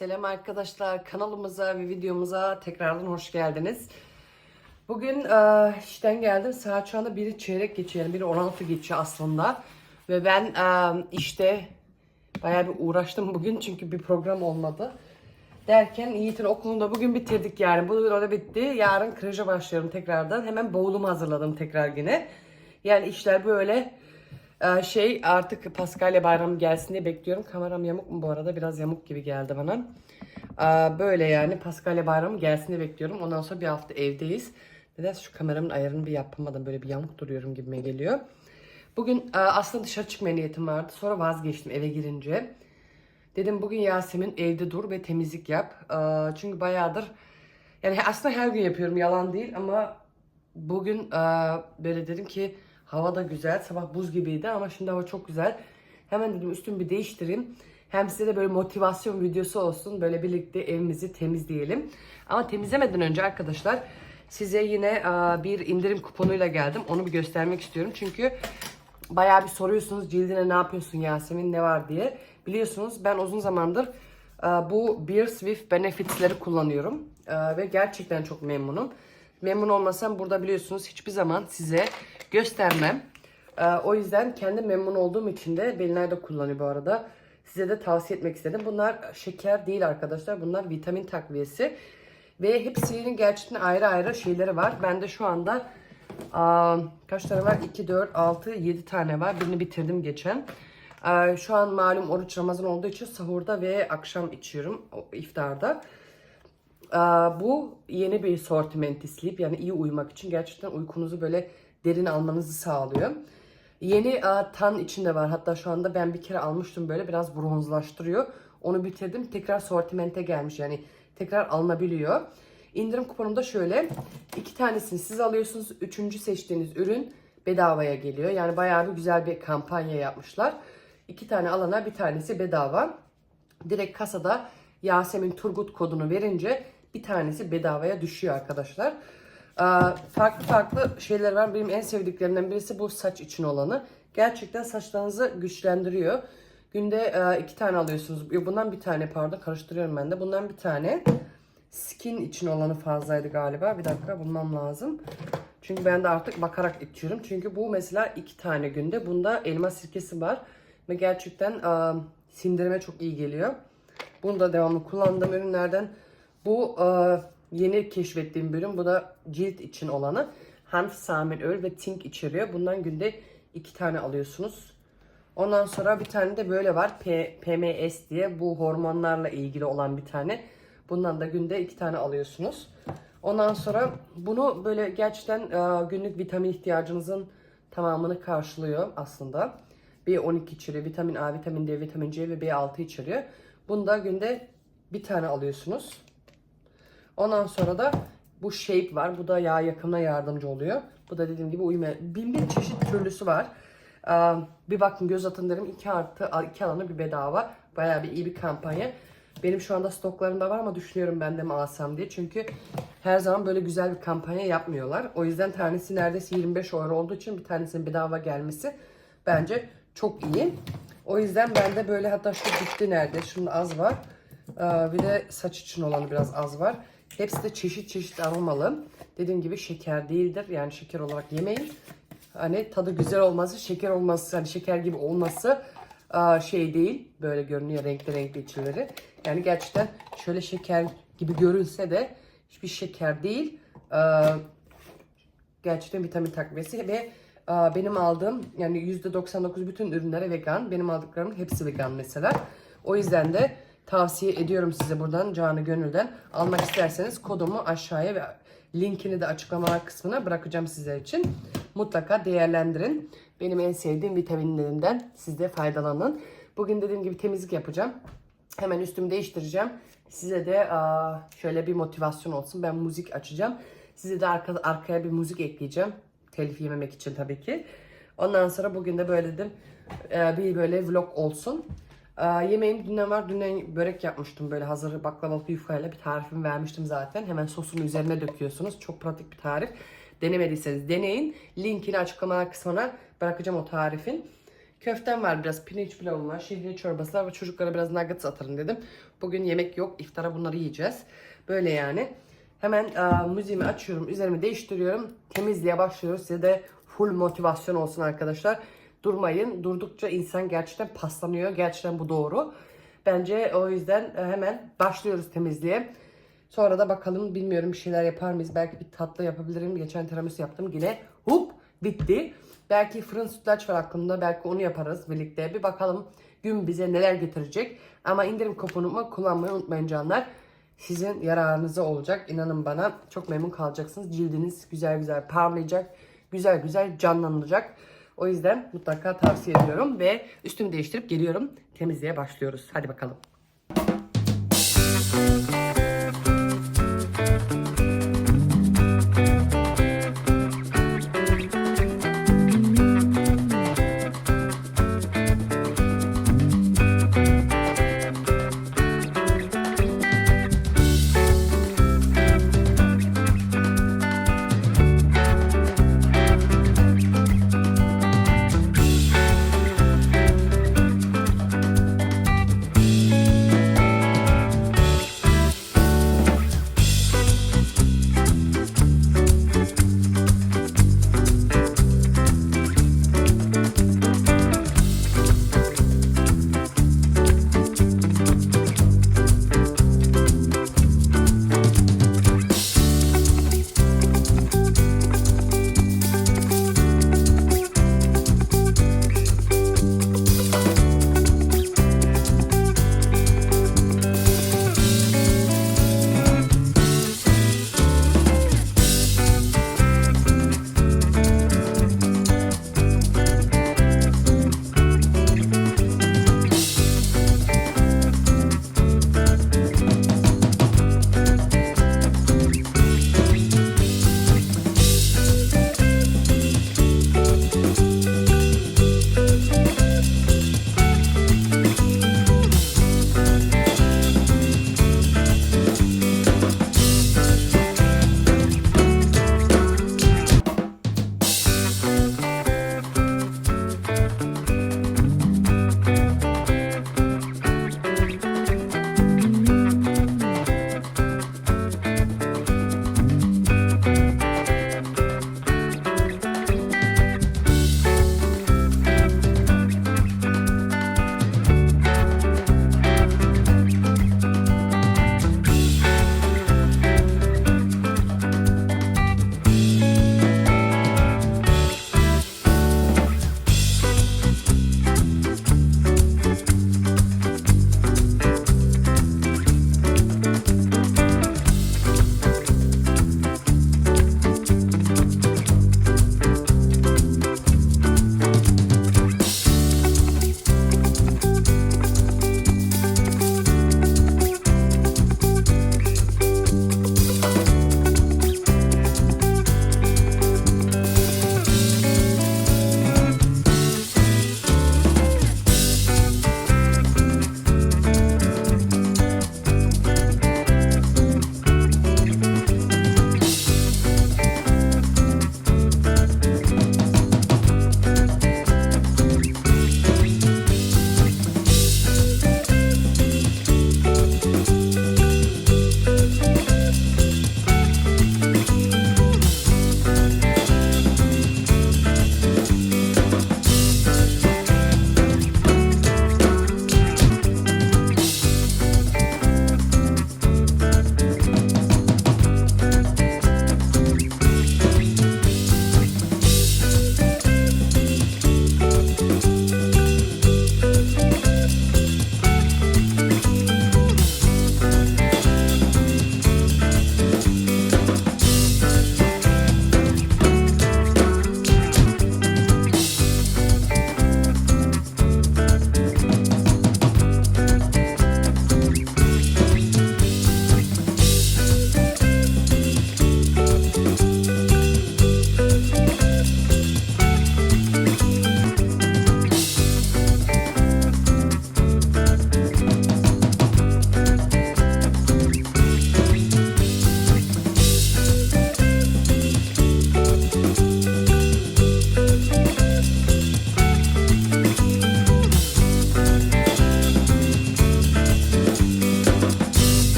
Selam arkadaşlar kanalımıza ve videomuza tekrardan hoş geldiniz. Bugün e, işten geldim. Saat şu anda biri çeyrek geçiyor. Yani biri 16 geçiyor aslında. Ve ben e, işte bayağı bir uğraştım bugün çünkü bir program olmadı. Derken Yiğit'in okulunu da bugün bitirdik yani. Bugün orada bitti. Yarın kreşe başlıyorum tekrardan. Hemen bavulumu hazırladım tekrar yine. Yani işler böyle şey artık Paskalya bayramı gelsin diye bekliyorum. Kameram yamuk mu bu arada? Biraz yamuk gibi geldi bana. Ee, böyle yani Paskalya bayramı gelsin diye bekliyorum. Ondan sonra bir hafta evdeyiz. Nedense şu kameramın ayarını bir yapamadım. Böyle bir yamuk duruyorum gibime geliyor. Bugün e, aslında dışarı çıkmaya niyetim vardı. Sonra vazgeçtim eve girince. Dedim bugün Yasemin evde dur ve temizlik yap. Ee, çünkü bayağıdır yani aslında her gün yapıyorum yalan değil ama bugün e, böyle dedim ki hava da güzel. Sabah buz gibiydi ama şimdi hava çok güzel. Hemen dedim üstümü bir değiştireyim. Hem size de böyle motivasyon videosu olsun. Böyle birlikte evimizi temizleyelim. Ama temizlemeden önce arkadaşlar size yine bir indirim kuponuyla geldim. Onu bir göstermek istiyorum. Çünkü bayağı bir soruyorsunuz cildine ne yapıyorsun Yasemin ne var diye. Biliyorsunuz ben uzun zamandır bu Beer Swift Benefits'leri kullanıyorum. Ve gerçekten çok memnunum. Memnun olmasam burada biliyorsunuz hiçbir zaman size göstermem. E, o yüzden kendi memnun olduğum için de Belinay da kullanıyor bu arada. Size de tavsiye etmek istedim. Bunlar şeker değil arkadaşlar. Bunlar vitamin takviyesi. Ve hepsinin gerçekten ayrı ayrı şeyleri var. Bende şu anda kaç tane var? 2, 4, 6, 7 tane var. Birini bitirdim geçen. Aa, şu an malum oruç Ramazan olduğu için sahurda ve akşam içiyorum iftarda. Aa, bu yeni bir sortimenti sleep yani iyi uyumak için gerçekten uykunuzu böyle derin almanızı sağlıyor. Yeni aa, tan içinde var. Hatta şu anda ben bir kere almıştım böyle biraz bronzlaştırıyor. Onu bitirdim. Tekrar sortimente gelmiş yani tekrar alınabiliyor. İndirim kuponumda şöyle. iki tanesini siz alıyorsunuz. Üçüncü seçtiğiniz ürün bedavaya geliyor. Yani bayağı bir güzel bir kampanya yapmışlar. İki tane alana bir tanesi bedava. Direkt kasada Yasemin Turgut kodunu verince bir tanesi bedavaya düşüyor arkadaşlar. Ee, farklı farklı şeyler var. Benim en sevdiklerimden birisi bu saç için olanı. Gerçekten saçlarınızı güçlendiriyor. Günde e, iki tane alıyorsunuz. Bundan bir tane pardon karıştırıyorum ben de. Bundan bir tane. Skin için olanı fazlaydı galiba. Bir dakika bulmam lazım. Çünkü ben de artık bakarak içiyorum. Çünkü bu mesela iki tane günde. Bunda elma sirkesi var. Ve gerçekten e, sindirime çok iyi geliyor. Bunu da devamlı kullandığım ürünlerden. Bu e, yeni keşfettiğim ürün. Bu da cilt için olanı. Hanf samin öl ve tink içeriyor. Bundan günde iki tane alıyorsunuz. Ondan sonra bir tane de böyle var. P- PMS diye bu hormonlarla ilgili olan bir tane. Bundan da günde iki tane alıyorsunuz. Ondan sonra bunu böyle gerçekten e, günlük vitamin ihtiyacınızın tamamını karşılıyor aslında. B12 içeriyor, vitamin A, vitamin D, vitamin C ve B6 içeriyor. Bunu da günde bir tane alıyorsunuz. Ondan sonra da bu shape var. Bu da yağ yakımına yardımcı oluyor. Bu da dediğim gibi uyuma. Bin bir çeşit türlüsü var. Ee, bir bakın göz atın derim. 2 artı 2 alanı bir bedava. Bayağı bir iyi bir kampanya. Benim şu anda stoklarımda var ama düşünüyorum ben de mi alsam diye. Çünkü her zaman böyle güzel bir kampanya yapmıyorlar. O yüzden tanesi neredeyse 25 euro olduğu için bir tanesinin bedava gelmesi bence çok iyi. O yüzden ben de böyle hatta şu bitti nerede? Şunun az var. Ee, bir de saç için olanı biraz az var. Hepsi de çeşit çeşit aromalı. Dediğim gibi şeker değildir. Yani şeker olarak yemeyin. Hani tadı güzel olması, şeker olması, hani şeker gibi olması aa, şey değil. Böyle görünüyor renkli renkli içleri. Yani gerçekten şöyle şeker gibi görünse de hiçbir şeker değil. Aa, gerçekten vitamin takviyesi ve aa, benim aldığım yani %99 bütün ürünlere vegan. Benim aldıklarımın hepsi vegan mesela. O yüzden de tavsiye ediyorum size buradan canı gönülden. Almak isterseniz kodumu aşağıya ve linkini de açıklamalar kısmına bırakacağım sizler için. Mutlaka değerlendirin. Benim en sevdiğim vitaminlerinden siz de faydalanın. Bugün dediğim gibi temizlik yapacağım. Hemen üstümü değiştireceğim. Size de şöyle bir motivasyon olsun. Ben müzik açacağım. Size de arka, arkaya bir müzik ekleyeceğim. Telif yememek için tabii ki. Ondan sonra bugün de böyle dedim bir böyle vlog olsun. E, yemeğim dünden var. Dünden börek yapmıştım böyle hazır baklavalı yufkayla bir tarifimi vermiştim zaten. Hemen sosun üzerine döküyorsunuz. Çok pratik bir tarif. Denemediyseniz deneyin. Linkini açıklamalar kısmına bırakacağım o tarifin. Köftem var biraz, pirinç pilavım var, şehriye çorbası var ve çocuklara biraz nuggets atarım dedim. Bugün yemek yok. İftara bunları yiyeceğiz. Böyle yani. Hemen e, müziğimi açıyorum. Üzerimi değiştiriyorum. Temizliğe başlıyoruz. Size de full motivasyon olsun arkadaşlar. Durmayın. Durdukça insan gerçekten paslanıyor. Gerçekten bu doğru. Bence o yüzden e, hemen başlıyoruz temizliğe. Sonra da bakalım bilmiyorum bir şeyler yapar mıyız? Belki bir tatlı yapabilirim. Geçen tiramisu yaptım. Yine hup bitti. Belki fırın sütlaç var aklımda. Belki onu yaparız birlikte. Bir bakalım gün bize neler getirecek. Ama indirim kuponumu kullanmayı unutmayın canlar. Sizin yararınıza olacak. İnanın bana çok memnun kalacaksınız. Cildiniz güzel güzel parlayacak. Güzel güzel canlanacak. O yüzden mutlaka tavsiye ediyorum ve üstümü değiştirip geliyorum. Temizliğe başlıyoruz. Hadi bakalım.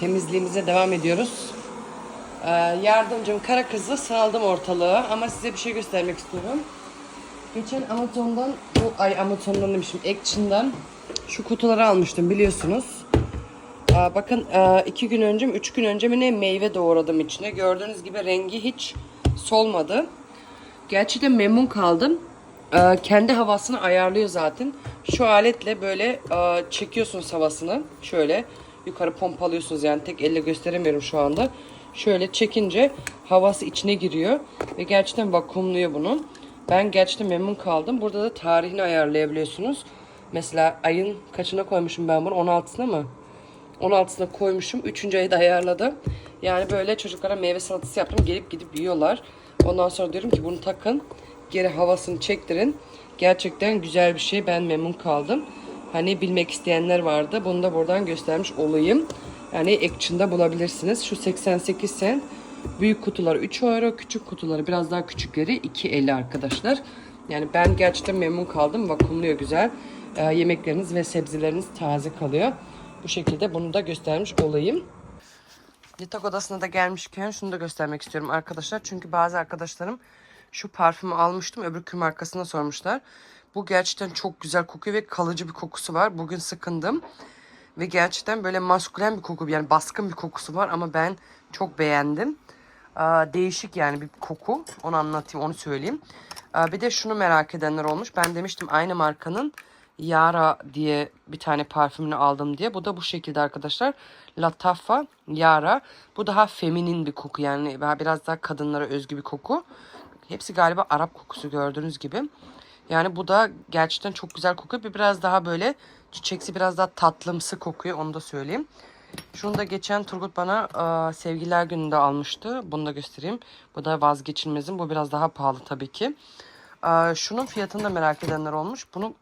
Temizliğimize devam ediyoruz. Ee, yardımcım kara kızı saldım ortalığı ama size bir şey göstermek istiyorum. Geçen Amazon'dan, bu ay Amazon'dan demişim, Action'dan şu kutuları almıştım biliyorsunuz. Aa, bakın e, iki gün önce mi, üç gün önce mi ne meyve doğradım içine. Gördüğünüz gibi rengi hiç solmadı. Gerçekten memnun kaldım. Ee, kendi havasını ayarlıyor zaten. Şu aletle böyle e, çekiyorsunuz havasını. Şöyle yukarı pompalıyorsunuz yani tek elle gösteremiyorum şu anda. Şöyle çekince havası içine giriyor ve gerçekten vakumluyor bunu. Ben gerçekten memnun kaldım. Burada da tarihini ayarlayabiliyorsunuz. Mesela ayın kaçına koymuşum ben bunu? 16'sına mı? 16'sına koymuşum. 3. ayı da ayarladım. Yani böyle çocuklara meyve salatası yaptım. Gelip gidip yiyorlar. Ondan sonra diyorum ki bunu takın. Geri havasını çektirin. Gerçekten güzel bir şey. Ben memnun kaldım. Hani bilmek isteyenler vardı. Bunu da buradan göstermiş olayım. Yani Action'da bulabilirsiniz. Şu 88 cent. Büyük kutular 3 euro. Küçük kutuları biraz daha küçükleri 2.50 arkadaşlar. Yani ben gerçekten memnun kaldım. Vakumluyor güzel. Ee, yemekleriniz ve sebzeleriniz taze kalıyor. Bu şekilde bunu da göstermiş olayım. Yatak odasına da gelmişken şunu da göstermek istiyorum arkadaşlar. Çünkü bazı arkadaşlarım şu parfümü almıştım. Öbürkü markasına sormuşlar. Bu gerçekten çok güzel kokuyor ve kalıcı bir kokusu var. Bugün sıkındım. Ve gerçekten böyle maskülen bir koku yani baskın bir kokusu var ama ben çok beğendim. Değişik yani bir koku. Onu anlatayım, onu söyleyeyim. Bir de şunu merak edenler olmuş. Ben demiştim aynı markanın Yara diye bir tane parfümünü aldım diye. Bu da bu şekilde arkadaşlar. Latafa Yara. Bu daha feminin bir koku yani biraz daha kadınlara özgü bir koku. Hepsi galiba Arap kokusu gördüğünüz gibi. Yani bu da gerçekten çok güzel kokuyor. Bir biraz daha böyle çiçeksi biraz daha tatlımsı kokuyor onu da söyleyeyim. Şunu da geçen Turgut bana e, sevgiler gününde almıştı. Bunu da göstereyim. Bu da vazgeçilmezim. Bu biraz daha pahalı tabii ki. E, şunun fiyatını da merak edenler olmuş. Bunu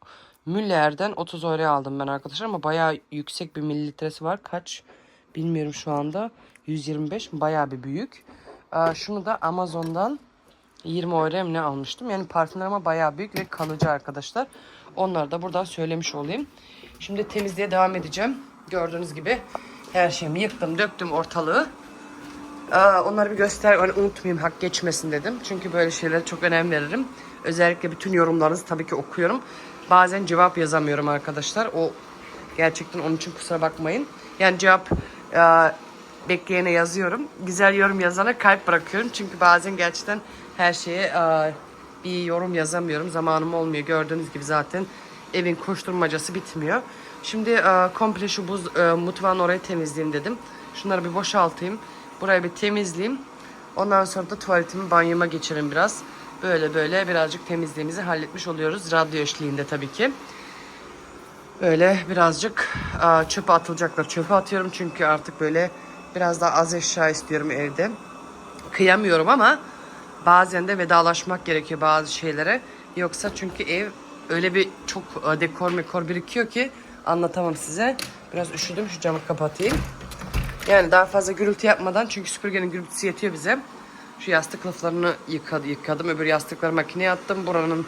Müller'den 30 euroya aldım ben arkadaşlar ama bayağı yüksek bir mililitresi var. Kaç bilmiyorum şu anda. 125 bayağı bir büyük. E, şunu da Amazon'dan 20 euroya ne almıştım. Yani parfümler ama bayağı büyük ve kalıcı arkadaşlar. Onları da buradan söylemiş olayım. Şimdi temizliğe devam edeceğim. Gördüğünüz gibi her şeyimi yıktım, döktüm ortalığı. Aa, onları bir göster, hani unutmayayım hak geçmesin dedim. Çünkü böyle şeylere çok önem veririm. Özellikle bütün yorumlarınızı tabii ki okuyorum. Bazen cevap yazamıyorum arkadaşlar. O gerçekten onun için kusura bakmayın. Yani cevap e, bekleyene yazıyorum. Güzel yorum yazana kalp bırakıyorum. Çünkü bazen gerçekten her şeye e, bir yorum yazamıyorum. Zamanım olmuyor. Gördüğünüz gibi zaten evin koşturmacası bitmiyor. Şimdi e, komple şu buz e, mutfağın orayı temizleyeyim dedim. Şunları bir boşaltayım. Burayı bir temizleyeyim. Ondan sonra da tuvaletimi banyoma geçirin biraz. Böyle böyle birazcık temizliğimizi halletmiş oluyoruz. Radyo eşliğinde tabii ki. Böyle birazcık e, çöpe atılacaklar. Çöpe atıyorum çünkü artık böyle biraz daha az eşya istiyorum evde. Kıyamıyorum ama bazen de vedalaşmak gerekiyor bazı şeylere. Yoksa çünkü ev öyle bir çok e, dekor mekor birikiyor ki anlatamam size. Biraz üşüdüm şu camı kapatayım. Yani daha fazla gürültü yapmadan çünkü süpürgenin gürültüsü yetiyor bize. Şu yastık kılıflarını yıkadı, yıkadım. Öbür yastıkları makineye attım. Buranın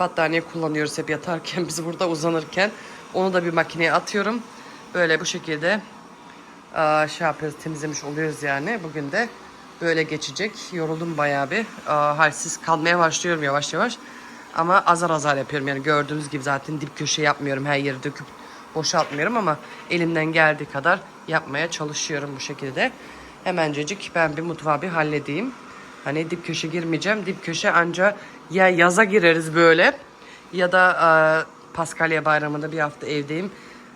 battaniye kullanıyoruz hep yatarken biz burada uzanırken. Onu da bir makineye atıyorum. Böyle bu şekilde şey yapıyoruz temizlemiş oluyoruz yani. Bugün de böyle geçecek. Yoruldum bayağı bir. Aa, halsiz kalmaya başlıyorum yavaş yavaş. Ama azar azar yapıyorum yani gördüğünüz gibi zaten dip köşe yapmıyorum. Her yeri döküp boşaltmıyorum ama elimden geldiği kadar yapmaya çalışıyorum bu şekilde. Hemencecik ben bir mutfağı bir halledeyim. Hani dip köşe girmeyeceğim. Dip köşe anca ya yaza gireriz böyle ya da e, Paskalya bayramında bir hafta evdeyim.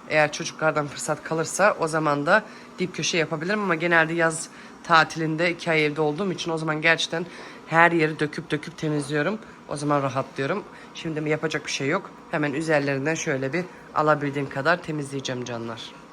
Eğer çocuklardan fırsat kalırsa o zaman da dip köşe yapabilirim ama genelde yaz tatilinde iki ay evde olduğum için o zaman gerçekten her yeri döküp döküp temizliyorum. O zaman rahatlıyorum. Şimdi mi yapacak bir şey yok. Hemen üzerlerinden şöyle bir alabildiğim kadar temizleyeceğim canlar.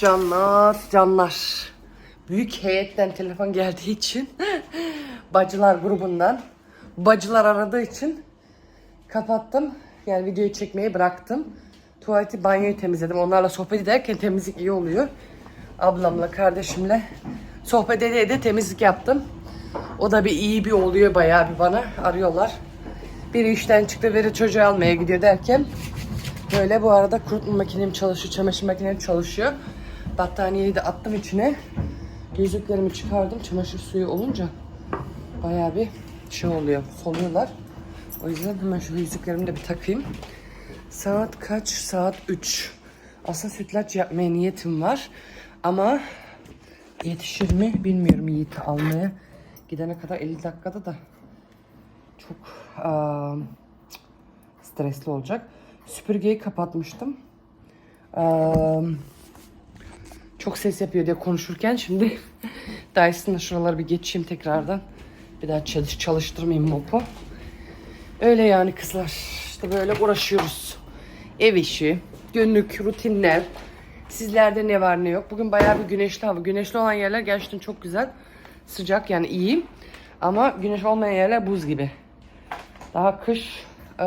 Canlar, canlar. Büyük heyetten telefon geldiği için bacılar grubundan bacılar aradığı için kapattım. Yani videoyu çekmeyi bıraktım. Tuvaleti, banyoyu temizledim. Onlarla sohbet ederken temizlik iyi oluyor. Ablamla, kardeşimle sohbet ede ede temizlik yaptım. O da bir iyi bir oluyor bayağı bir bana. Arıyorlar. Biri işten çıktı, biri çocuğu almaya gidiyor derken böyle bu arada kurutma makinem çalışıyor, çamaşır makinem çalışıyor. Battaniyeyi de attım içine. Gözlüklerimi çıkardım. Çamaşır suyu olunca bayağı bir şey oluyor. Soluyorlar. O yüzden hemen şu yüzüklerimi de bir takayım. Saat kaç? Saat 3. Aslında sütlaç yapmaya niyetim var. Ama yetişir mi bilmiyorum Yiğit'i almaya. Gidene kadar 50 dakikada da çok aa, stresli olacak. Süpürgeyi kapatmıştım. Aa, çok ses yapıyor diye konuşurken şimdi Dyson'la şuraları bir geçeyim tekrardan. Bir daha çalış, çalıştırmayayım mopu. Öyle yani kızlar. İşte böyle uğraşıyoruz. Ev işi, günlük rutinler. Sizlerde ne var ne yok. Bugün bayağı bir güneşli hava. Güneşli olan yerler gerçekten çok güzel. Sıcak yani iyi. Ama güneş olmayan yerler buz gibi. Daha kış e,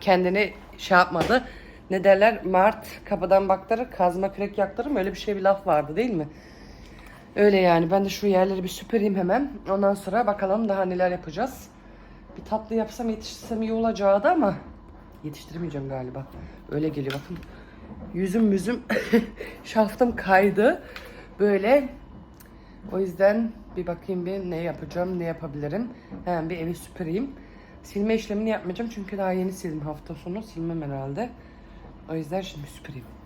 kendini şey yapmadı. Ne derler? Mart kapıdan baktırır, kazma kürek yaktırır? Öyle bir şey bir laf vardı değil mi? Öyle yani. Ben de şu yerleri bir süpüreyim hemen. Ondan sonra bakalım daha neler yapacağız. Bir tatlı yapsam yetiştirsem iyi olacaktı ama yetiştiremeyeceğim galiba. Öyle geliyor bakın. Yüzüm yüzüm şaftım kaydı. Böyle. O yüzden bir bakayım bir ne yapacağım, ne yapabilirim. Hemen bir evi süpüreyim. Silme işlemini yapmayacağım çünkü daha yeni sildim hafta sonu. Silmem herhalde. O yüzden şimdi süpüreyim.